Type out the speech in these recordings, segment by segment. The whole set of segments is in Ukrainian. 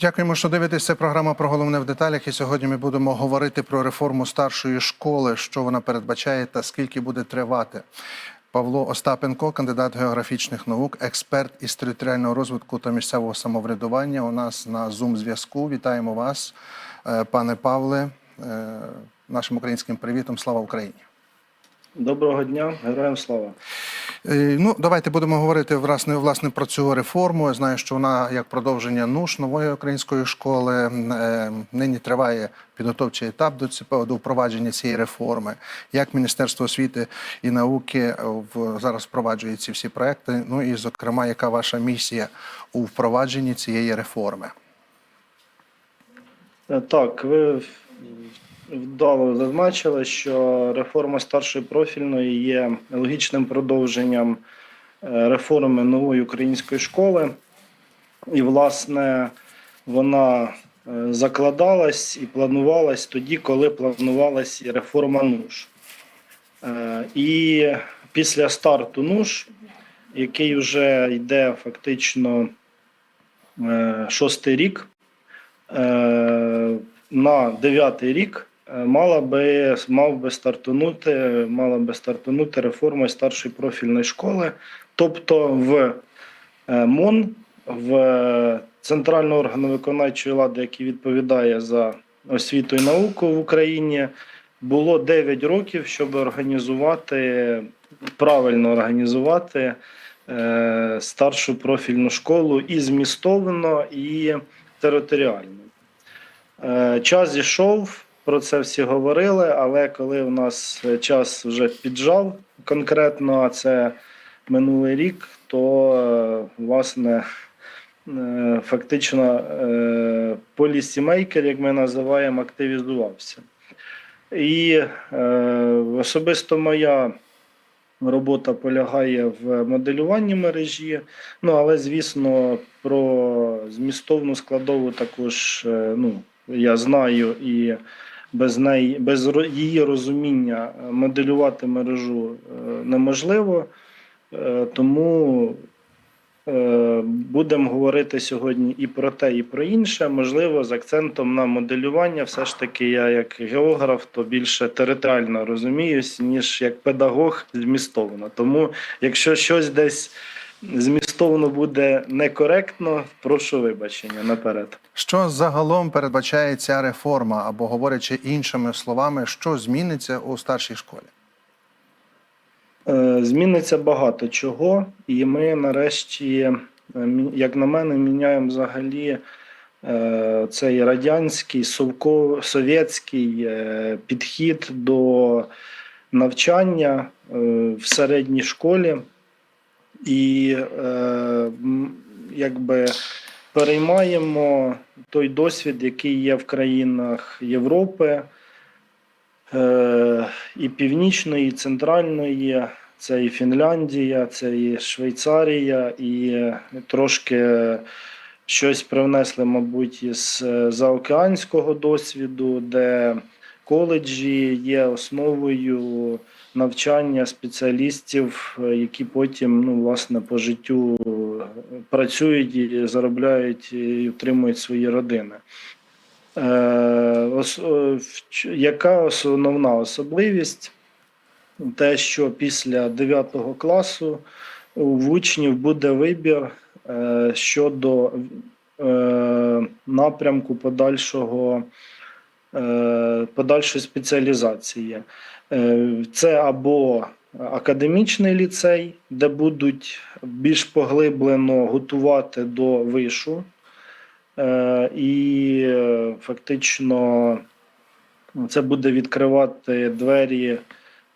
Дякуємо, що дивитесь. Це програма про головне в деталях. І сьогодні ми будемо говорити про реформу старшої школи, що вона передбачає та скільки буде тривати. Павло Остапенко, кандидат географічних наук, експерт із територіального розвитку та місцевого самоврядування. У нас на Zoom зв'язку. Вітаємо вас, е, пане Павле, е, нашим українським привітом. Слава Україні! Доброго дня, героям слава. Е, Ну, давайте будемо говорити власне, власне про цю реформу. Я знаю, що вона як продовження НУШ нової української школи. Е, Нині триває підготовчий етап до ці- до впровадження цієї реформи. Як Міністерство освіти і науки е, зараз впроваджує ці всі проекти? Ну і зокрема, яка ваша місія у впровадженні цієї реформи? Так, ви вдало зазначили, що реформа старшої профільної є логічним продовженням е, реформи нової української школи. І, власне, вона е, закладалась і планувалась тоді, коли планувалась і реформа НУШ. Е, І після старту НУШ, який вже йде фактично шостий рік, на дев'ятий рік мала би мав би стартунути, мала би стартунути реформа старшої профільної школи, тобто в е, МОН, в центрального органу виконавчої влади, який відповідає за освіту і науку в Україні, було 9 років, щоб організувати правильно організувати е, старшу профільну школу і змістовно, і територіально. Е, Час зійшов, про це всі говорили, але коли у нас е, час вже піджав конкретно, а це минулий рік, то е, власне е, фактично полісімейкер, як ми називаємо, активізувався. І особисто моя робота полягає в моделюванні мережі. Ну, але, звісно, про змістовну складову також ну, я знаю і без неї, без її розуміння е, моделювати мережу е, неможливо. Е, Тому будемо говорити сьогодні і про те, і про інше. Можливо, з акцентом на моделювання. Все ж таки, я як географ, то більше територіально розуміюсь, ніж як педагог змістовно. Тому, якщо щось десь змістовно буде некоректно, прошу вибачення наперед. Що загалом передбачає ця реформа, або говорячи іншими словами, що зміниться у старшій школі? Е, Зміниться багато чого, і ми нарешті, е, як на мене, міняємо взагалі е, цей радянський совєтський підхід до навчання в середній школі, і е, якби переймаємо той досвід, який є в країнах Європи е, і Північної, і Центральної, це і Фінляндія, це і Швейцарія, і трошки щось привнесли, мабуть, із е, заокеанського досвіду, де коледжі є основою навчання спеціалістів, е, які потім, ну, власне, по життю е, працюють і заробляють і утримують свої родини. Е, Яка основна особливість? Те, що після 9 класу в учнів буде вибір щодо напрямку подальшого, подальшої спеціалізації. Е, Це або академічний ліцей, де будуть більш поглиблено готувати до вишу. Е, І е, фактично це буде відкривати двері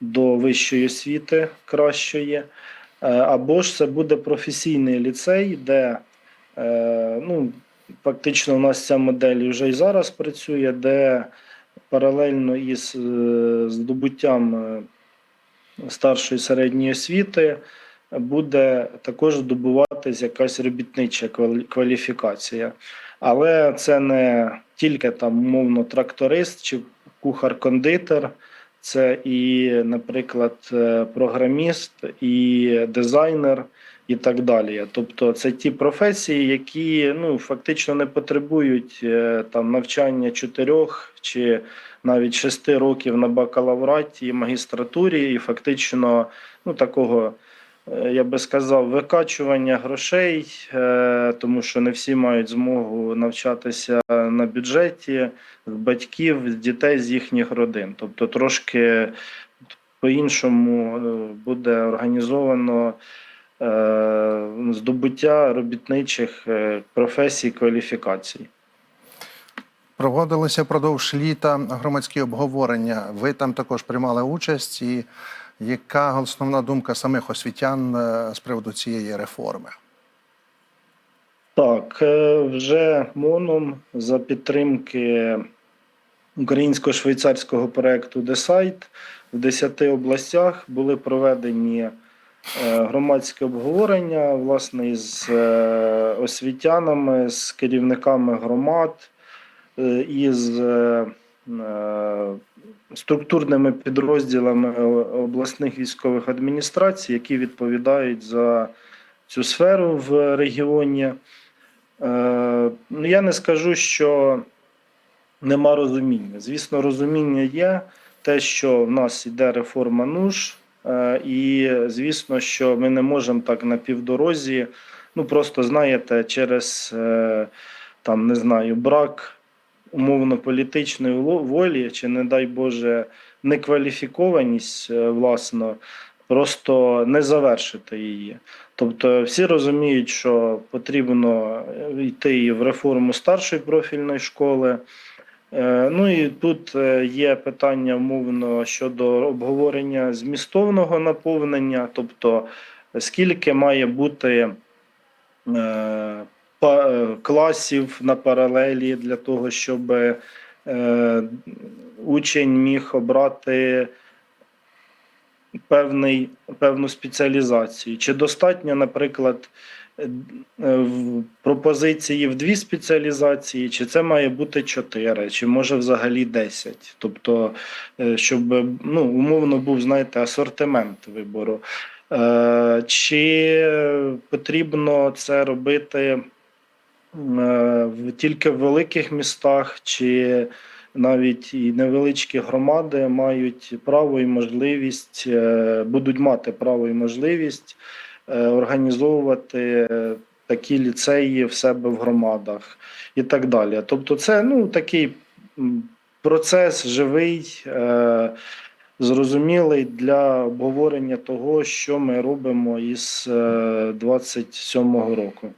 до вищої освіти кращої. Е, Або ж це буде професійний ліцей, де е, ну, фактично у нас ця модель вже і зараз працює, де паралельно із е, здобуттям е, старшої середньої освіти буде також здобуватись якась робітнича кваліфікація. Але це не тільки там умовно тракторист чи кухар-кондитер, це і, наприклад, е, програміст, і дизайнер, і так далі. Тобто, це ті професії, які ну фактично не потребують е, там навчання чотирьох чи навіть шести років на бакалавраті і магістратурі, і фактично ну такого. е, Я би сказав, викачування грошей, е, тому що не всі мають змогу навчатися на бюджеті батьків, дітей з їхніх родин. Тобто трошки по-іншому буде організовано здобуття робітничих е, професій, кваліфікацій. Проводилися впродовж літа громадські обговорення. Ви там також приймали участь. І яка основна думка самих освітян е, з приводу цієї реформи? Так, е, вже МОНом за підтримки українсько-швейцарського проекту Десайт в 10 областях були проведені е, громадські обговорення власне із е, освітянами, з керівниками громад, е, із е, е, структурними підрозділами обласних військових адміністрацій, які відповідають за цю сферу в регіоні. Ну, я не скажу, що нема розуміння. Звісно, розуміння є те, що в нас йде реформа НУШ, і звісно, що ми не можемо так на півдорозі. Ну просто знаєте, через е, там не знаю, брак умовно політичної волі, чи, не дай Боже, некваліфікованість е, власно, просто не завершити її. Тобто всі розуміють, що потрібно е, йти в реформу старшої профільної школи. Е, Ну і тут е, є питання умовно щодо обговорення змістовного наповнення, тобто скільки має бути е, е, класів на паралелі для того, щоб е, учень міг обрати певний, певну спеціалізацію. Чи достатньо, наприклад, е, е, пропозиції в дві спеціалізації, чи це має бути чотири, чи може взагалі десять. Тобто, е, щоб ну, умовно був, знаєте, асортимент вибору. Е, Чи потрібно це робити е, тільки в великих містах, чи навіть і невеличкі громади мають право і можливість, е, будуть мати право і можливість е, організовувати е, такі ліцеї в себе в громадах і так далі. Тобто, це ну такий процес живий. е, Зрозумілий для обговорення того, що ми робимо із е, 27-го року.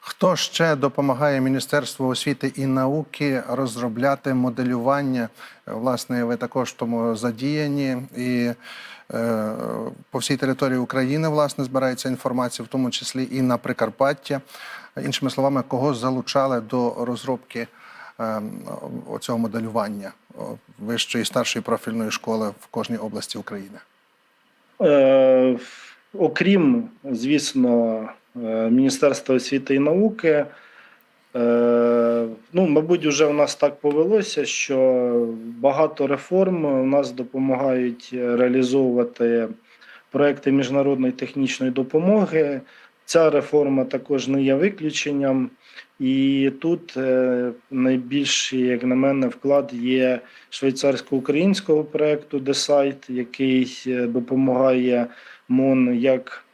Хто ще допомагає Міністерству освіти і науки розробляти моделювання? Власне, ви також тому задіяні, і е, по всій території України власне збирається інформація, в тому числі і на Прикарпаття. Іншими словами, кого залучали до розробки е, оцього моделювання вищої і старшої профільної школи в кожній області України. Е, окрім, звісно, е, Міністерства освіти і науки, е, ну, мабуть, вже у нас так повелося, що багато реформ у нас допомагають реалізовувати проекти міжнародної технічної допомоги. Ця реформа також не є виключенням. І тут е, найбільший, як на мене, вклад є швейцарсько-українського проекту Десайт, який е, допомагає МОН як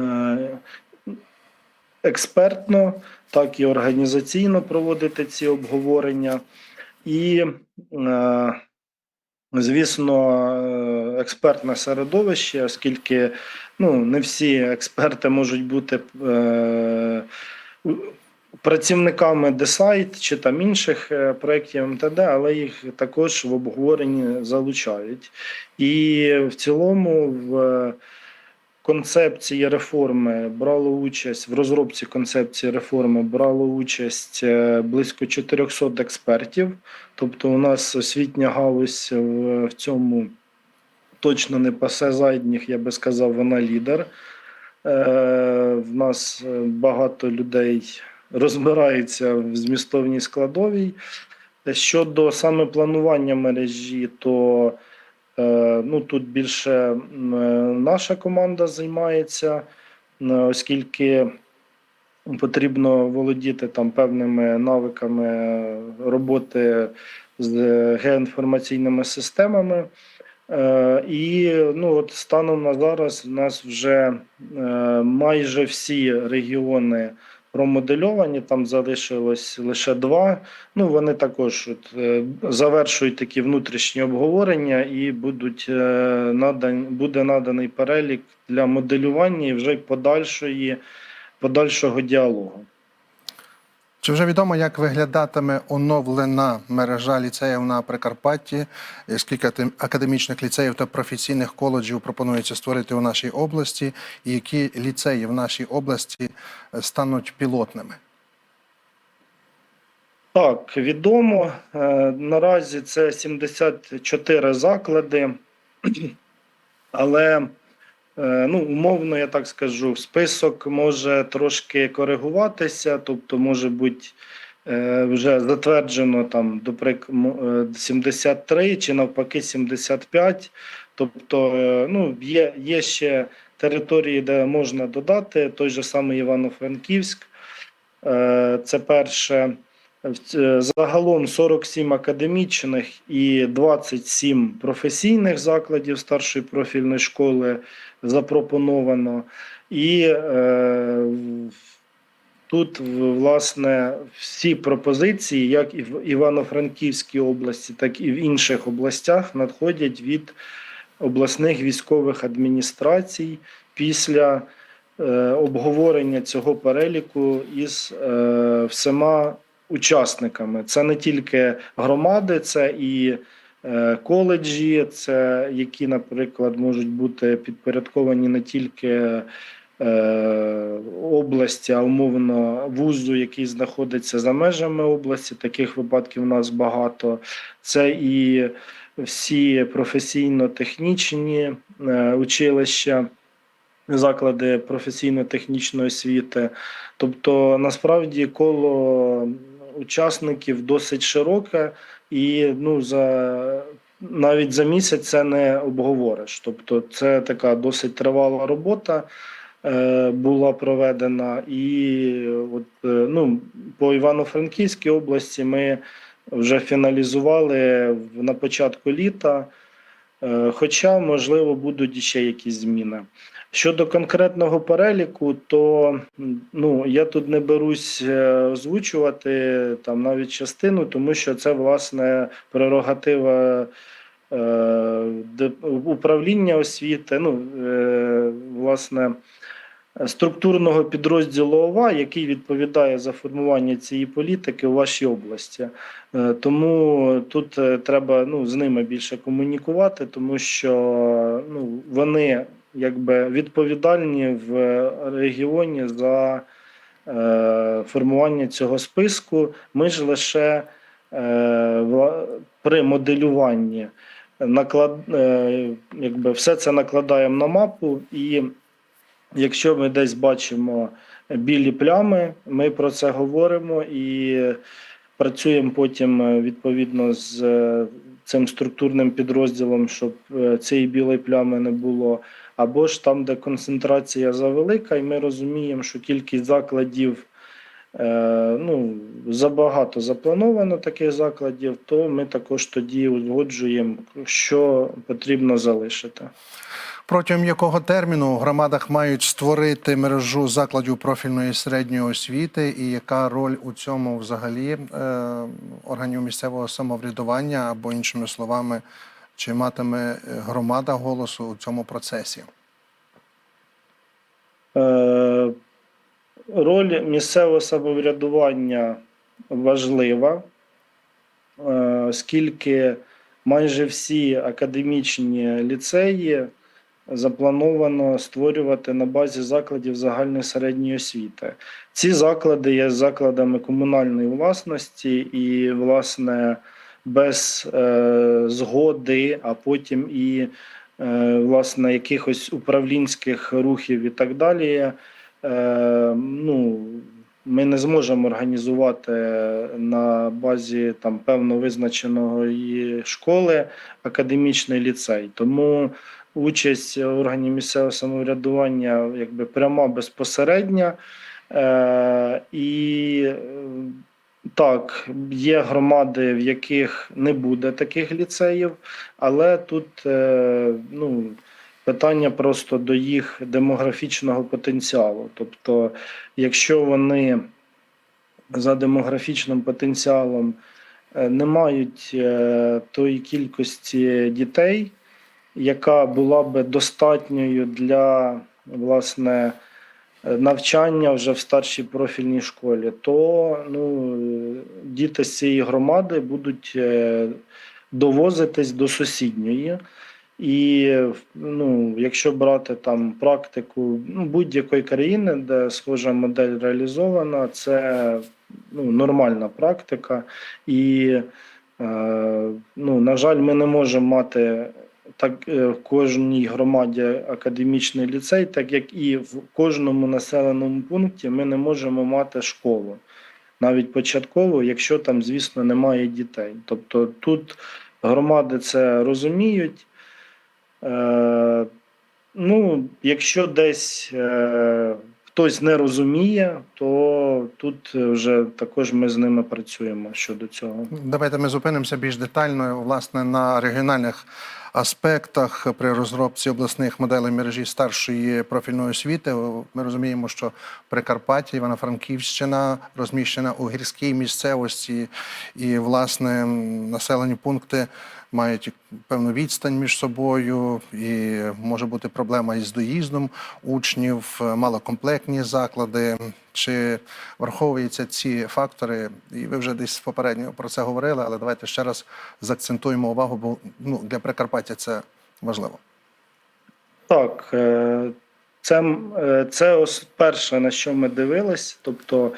е, експертно, так і організаційно проводити ці обговорення. І, е, звісно, е, експертне середовище, оскільки ну, не всі експерти можуть бути. е, працівниками Десайт чи там інших проєктів МТД, але їх також в обговоренні залучають. І в цілому в концепції реформи брало участь в розробці концепції реформи брало участь е, близько 400 експертів. Тобто, у нас освітня галузь в, цьому точно не пасе задніх, я би сказав, вона лідер. Е, в нас е, багато людей розбираються в змістовній складовій. Щодо саме планування мережі, то ну, тут більше е, наша команда займається. е, оскільки потрібно володіти там певними навиками роботи з геоінформаційними системами. Е, І ну, от станом на зараз у нас вже е, майже всі регіони промодельовані, там залишилось лише два. Ну, вони також от, е, завершують такі внутрішні обговорення і будуть е, надані, буде наданий перелік для моделювання і вже подальшої, подальшого діалогу. Чи вже відомо, як виглядатиме оновлена мережа ліцеїв на Прикарпатті? Скільки академічних ліцеїв та професійних коледжів пропонується створити у нашій області, і які ліцеї в нашій області е, стануть пілотними? Так, відомо. Е, Наразі це 74 заклади, але ну, умовно, я так скажу, список може трошки коригуватися, тобто, може бути е, вже затверджено там, до прик- е, 73 чи навпаки 75. Тобто, е, ну, є, є ще території, де можна додати, той же самий Івано-Франківськ. Е, Це перше. Е, Загалом 47 академічних і 27 професійних закладів старшої профільної школи запропоновано. І е, тут, власне, всі пропозиції, як і в Івано-Франківській області, так і в інших областях, надходять від обласних військових адміністрацій після е, обговорення цього переліку із е, всіма учасниками. Це не тільки громади, це і коледжі, це які, наприклад, можуть бути підпорядковані не тільки е, області, а умовно вузу, який знаходиться за межами області. Таких випадків у нас багато. Це і всі професійно-технічні е, училища. Заклади професійно-технічної освіти, тобто насправді коло учасників досить широке, і ну за навіть за місяць це не обговориш. Тобто, це така досить тривала робота е, була проведена, і от е, ну по Івано-Франківській області ми вже фіналізували на початку літа. Е, Хоча, можливо, будуть ще якісь зміни. Щодо конкретного переліку, то ну я тут не берусь е, озвучувати там навіть частину, тому що це власне прерогатива е, управління освіти. Ну е, власне. Структурного підрозділу ОВА, який відповідає за формування цієї політики у вашій області, Е, тому тут е, треба ну, з ними більше комунікувати, тому що ну, вони якби відповідальні в регіоні за е, формування цього списку. Ми ж лише е, при моделюванні наклад, е, якби все це накладаємо на мапу, і якщо ми десь бачимо білі плями, ми про це говоримо і працюємо потім е, відповідно з цим структурним підрозділом, щоб е, цієї білої плями не було. Або ж там, де концентрація завелика, і ми розуміємо, що кількість закладів е, ну, забагато заплановано таких закладів, то ми також тоді узгоджуємо, що потрібно залишити. Протягом якого терміну в громадах мають створити мережу закладів профільної середньої освіти, і яка роль у цьому взагалі е, органів місцевого самоврядування або іншими словами, чи матиме громада голосу у цьому процесі? Е, Роль місцевого самоврядування важлива, е, оскільки майже всі академічні ліцеї заплановано створювати на базі закладів загальної середньої освіти. Ці заклади є закладами комунальної власності і, власне, без е, згоди, а потім і е, власне якихось управлінських рухів і так далі. Е, ну, ми не зможемо організувати на базі там певно визначеної школи академічний ліцей. Тому участь органів місцевого самоврядування якби пряма безпосередня. Е, і е, так, є громади, в яких не буде таких ліцеїв, але тут е, ну, питання просто до їх демографічного потенціалу. Тобто, якщо вони за демографічним потенціалом не мають тої кількості дітей, яка була би достатньою для власне навчання вже в старшій профільній школі, то ну, діти з цієї громади будуть е, довозитись до сусідньої. І ну, якщо брати там практику ну, будь-якої країни, де схожа модель реалізована, це ну, нормальна практика. І, е, ну, на жаль, ми не можемо мати так е, в кожній громаді академічний ліцей, так як і в кожному населеному пункті ми не можемо мати школу, навіть початкову, якщо там, звісно, немає дітей. Тобто тут громади це розуміють. Е, ну, якщо десь е, хтось не розуміє, то тут вже також ми з ними працюємо щодо цього. Давайте ми зупинимося більш детально власне на регіональних аспектах при розробці обласних моделей мережі старшої профільної освіти. Ми розуміємо, що Прикарпаття, Івано-Франківщина розміщена у гірській місцевості, і власне населені пункти мають певну відстань між собою, і може бути проблема із доїздом учнів, малокомплектні заклади. Чи враховуються ці фактори? І ви вже десь попередньо про це говорили, але давайте ще раз заакцентуємо увагу, бо ну, для Прикарпаття це важливо. Так, е, це, е, це ос- перше, на що ми дивились, тобто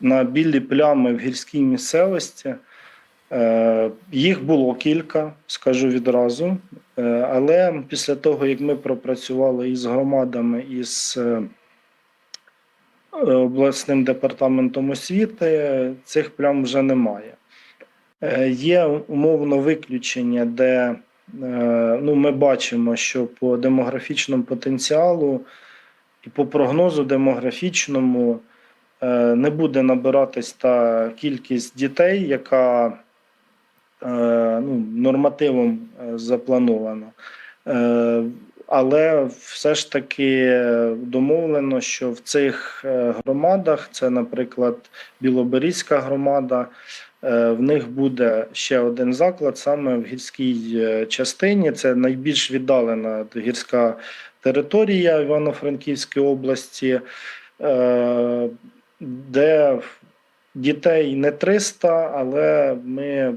на білі плями в гірській місцевості. Е, Їх було кілька, скажу відразу. Е, Але після того, як ми пропрацювали із громадами, із е, обласним департаментом освіти, цих плям вже немає. Є умовно виключення, де ну, ми бачимо, що по демографічному потенціалу і по прогнозу демографічному не буде набиратись та кількість дітей, яка ну, нормативом е, запланована. Е, Але все ж таки домовлено, що в цих е, громадах, це, наприклад, Білоберізька громада, е, в них буде ще один заклад саме в гірській е, частині. Це найбільш віддалена гірська територія Івано-Франківської області, е, де дітей не 300, але ми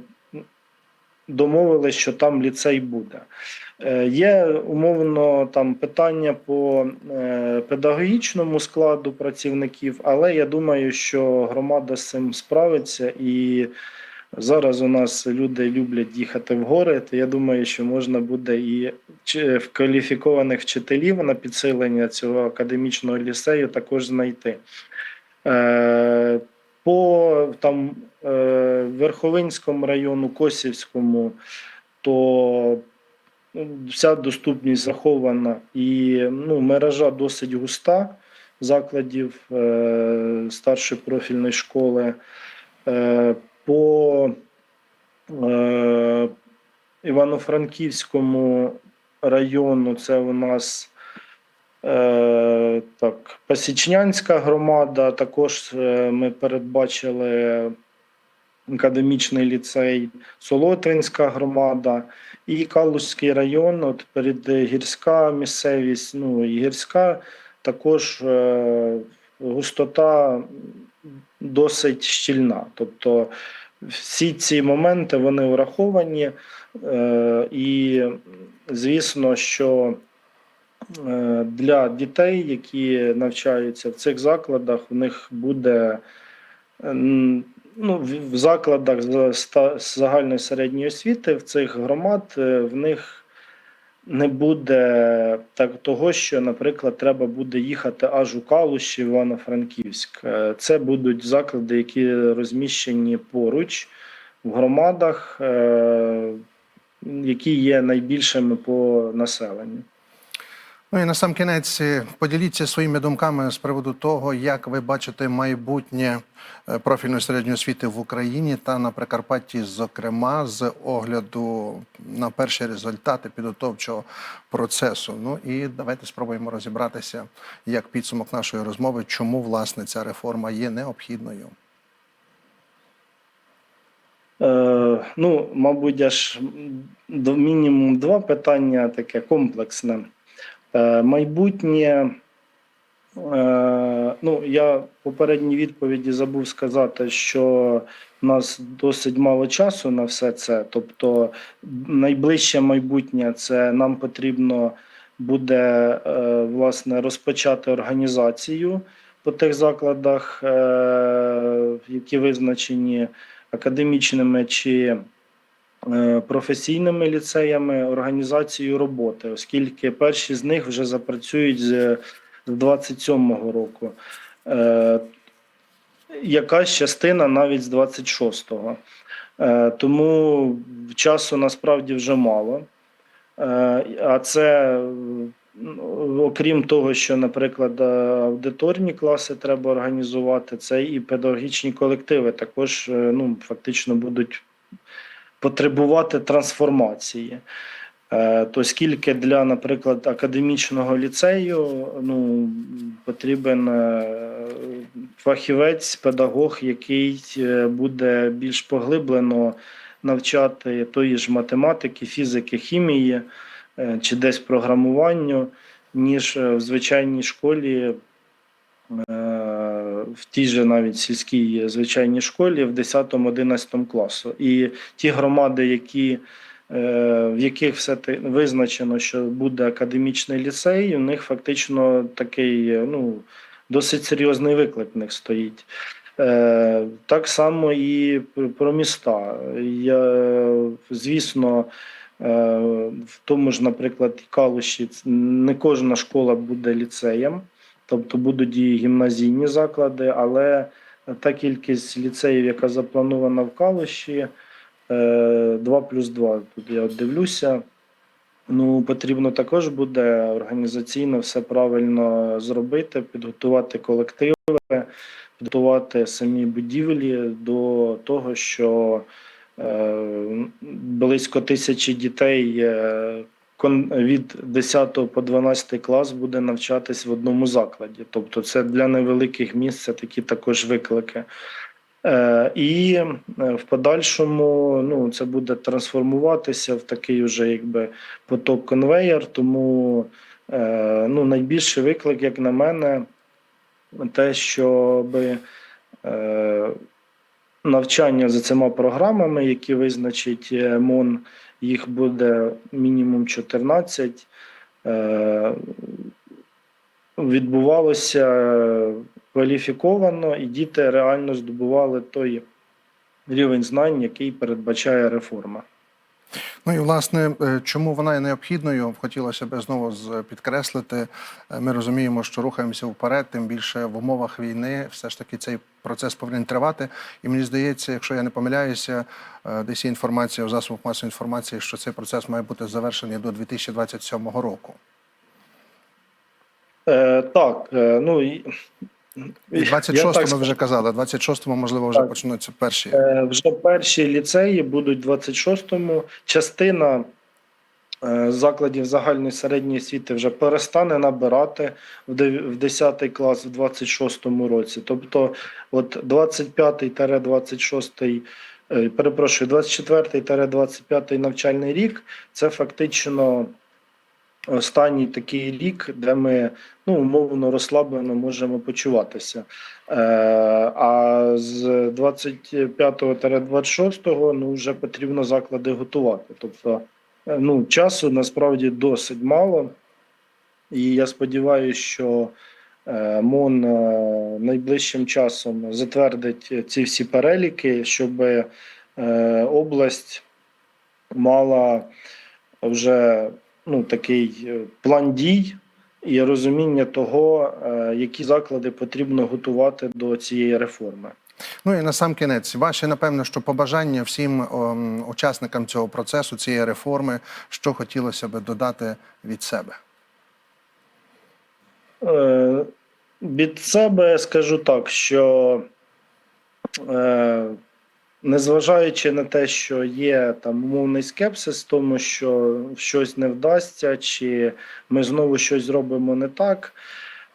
домовилися, що там ліцей буде. Е, Є умовно там питання по е, педагогічному складу працівників, але я думаю, що громада з цим справиться і. Зараз у нас люди люблять їхати в гори, то я думаю, що можна буде і в кваліфікованих вчителів на підсилення цього академічного ліцею також знайти. По там е, Верховинському району, Косівському, то ну, вся доступність захована і ну, мережа досить густа закладів е, старшої профільної школи. Е, по е, Івано-Франківському району це у нас так, Пасічнянська громада. Також е, ми передбачили академічний ліцей, Солотвинська громада і Калузький район. От перед гірська місцевість, ну і гірська також е, густота досить щільна. Тобто всі ці моменти вони враховані, е, і звісно, що е, для дітей, які навчаються в цих закладах, у них буде е, ну, в закладах загальної середньої освіти в цих громад е, в них не буде так того, що, наприклад, треба буде їхати аж у Калуші, Івано-Франківськ. Е, Це будуть заклади, які розміщені поруч в громадах, е, які є найбільшими по населенню. Ну і на сам кінець е, поділіться своїми думками з приводу того, як ви бачите майбутнє е, профільної середньої освіти в Україні та на Прикарпатті, зокрема, з огляду на перші результати підготовчого процесу. Ну і давайте спробуємо розібратися, як підсумок нашої розмови, чому власне ця реформа є необхідною. Е, ну, мабуть, аж до мінімум два питання таке комплексне. Е, майбутнє. Е, ну, я в попередній відповіді забув сказати, що в нас досить мало часу на все це. Тобто, найближче майбутнє це нам потрібно буде е, власне розпочати організацію по тих закладах, які визначені академічними чи професійними ліцеями організацію роботи, оскільки перші з них вже запрацюють з 27-го року. Е, Якась частина навіть з 26-го. Е, Тому часу насправді вже мало. Е, А це, ну, окрім того, що, наприклад, е, аудиторні класи треба організувати, це і педагогічні колективи також е, ну, фактично будуть потребувати трансформації. Е, То скільки для, наприклад, академічного ліцею ну, потрібен е, фахівець, педагог, який е, буде більш поглиблено навчати тої ж математики, фізики, хімії чи десь програмуванню, ніж в звичайній школі, в тій же навіть сільській звичайній школі в 10-11 класу. І ті громади, які е, в яких все визначено, що буде академічний ліцей, у них фактично такий е, ну, досить серйозний виклик в них стоїть. Е, Так само і про міста. Я, звісно, е, в тому ж, наприклад, Калуші не кожна школа буде ліцеєм, тобто будуть і гімназійні заклади, але та кількість ліцеїв, яка запланована в Калуші, е, 2 плюс 2, тут я дивлюся. Ну, потрібно також буде організаційно все правильно зробити, підготувати колективи, підготувати самі будівлі до того, що е, близько тисячі дітей е, від 10 по 12 клас буде навчатись в одному закладі. Тобто, це для невеликих міст це такі також виклики. Е, І е, в подальшому ну, це буде трансформуватися в такий вже якби поток конвейер. Тому е, ну, найбільший виклик, як на мене, те, щоб навчання за цими програмами, які визначить е, МОН, їх буде мінімум 14. Е, відбувалося кваліфіковано, і діти реально здобували той рівень знань, який передбачає реформа. Ну і власне, е, чому вона є необхідною, хотілося б знову з- підкреслити. Е, Ми розуміємо, що рухаємося вперед, тим більше в умовах війни, все ж таки цей процес повинен тривати. І мені здається, якщо я не помиляюся, е, десь є інформація в засобах масової інформації, що цей процес має бути завершений до 2027 року. Е, так, е, ну і І я 26-му ми вже казали, 26-му, можливо, вже Так. почнуться перші. Е, Вже перші ліцеї будуть 26-му. Частина е, закладів загальної середньої освіти вже перестане набирати в в 10 клас в 26-му році. Тобто, от 25-26, е, перепрошую, 24-25 навчальний рік це фактично останній такий рік, де ми ну, умовно розслаблено можемо почуватися. Е, а з 25-26 ну, вже потрібно заклади готувати. Тобто е, ну, часу насправді досить мало. І я сподіваюся, що е, МОН е, найближчим часом затвердить ці всі переліки, щоб область мала вже ну, такий е, план дій і розуміння того, е, які заклади потрібно готувати до цієї реформи. Ну і на сам кінець, ваші напевно, що побажання всім ем, учасникам цього процесу, цієї реформи, що хотілося би додати від себе. Е, Від себе скажу так, що е, незважаючи на те, що є там умовний скепсис, тому що щось не вдасться, чи ми знову щось зробимо не так,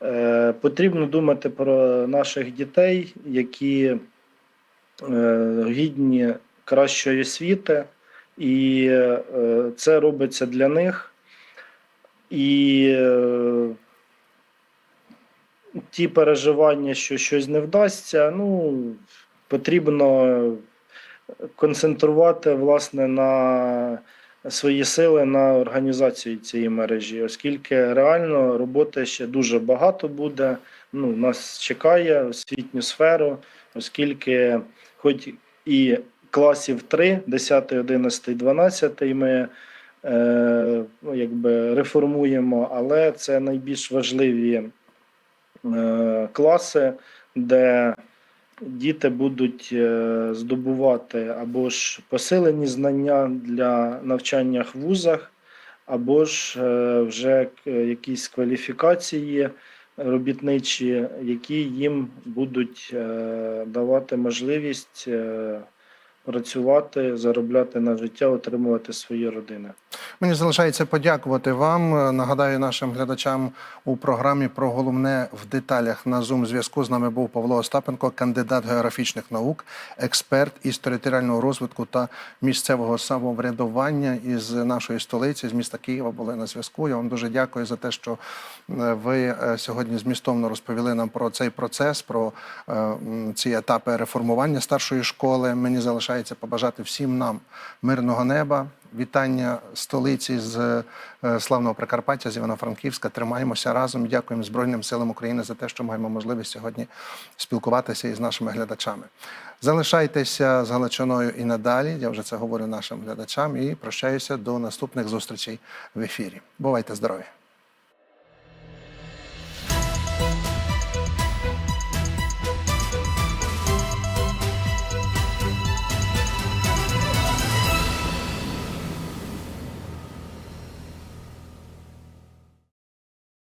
е, потрібно думати про наших дітей, які е, гідні кращої освіти, і е, це робиться для них. І е, ті переживання, що щось не вдасться, ну потрібно концентрувати власне на свої сили на організацію цієї мережі, оскільки реально роботи ще дуже багато буде. Ну, нас чекає освітню сферу, оскільки, хоч і класів 3, 10, 11, 12 ми е, ну, якби реформуємо, але це найбільш важливі е, класи, де діти будуть е, здобувати або ж посилені знання для навчання в вузах, або ж е, вже якісь кваліфікації робітничі, які їм будуть е, давати можливість е, працювати, заробляти на життя, отримувати свої родини. Мені залишається подякувати вам. Нагадаю нашим глядачам у програмі про головне в деталях на Zoom зв'язку з нами був Павло Остапенко, кандидат географічних наук, експерт із територіального розвитку та місцевого самоврядування із нашої столиці, з міста Києва. Були на зв'язку. Я вам дуже дякую за те, що е, ви е, сьогодні змістовно розповіли нам про цей процес, про е, ці етапи реформування старшої школи. Мені залишається побажати всім нам мирного неба. Вітання столиці з е, славного Прикарпаття, з Івано-Франківська. Тримаємося разом. Дякуємо Збройним силам України за те, що маємо можливість сьогодні спілкуватися із нашими глядачами. Залишайтеся з Галичиною і надалі. Я вже це говорю нашим глядачам і прощаюся до наступних зустрічей в ефірі. Бувайте здорові!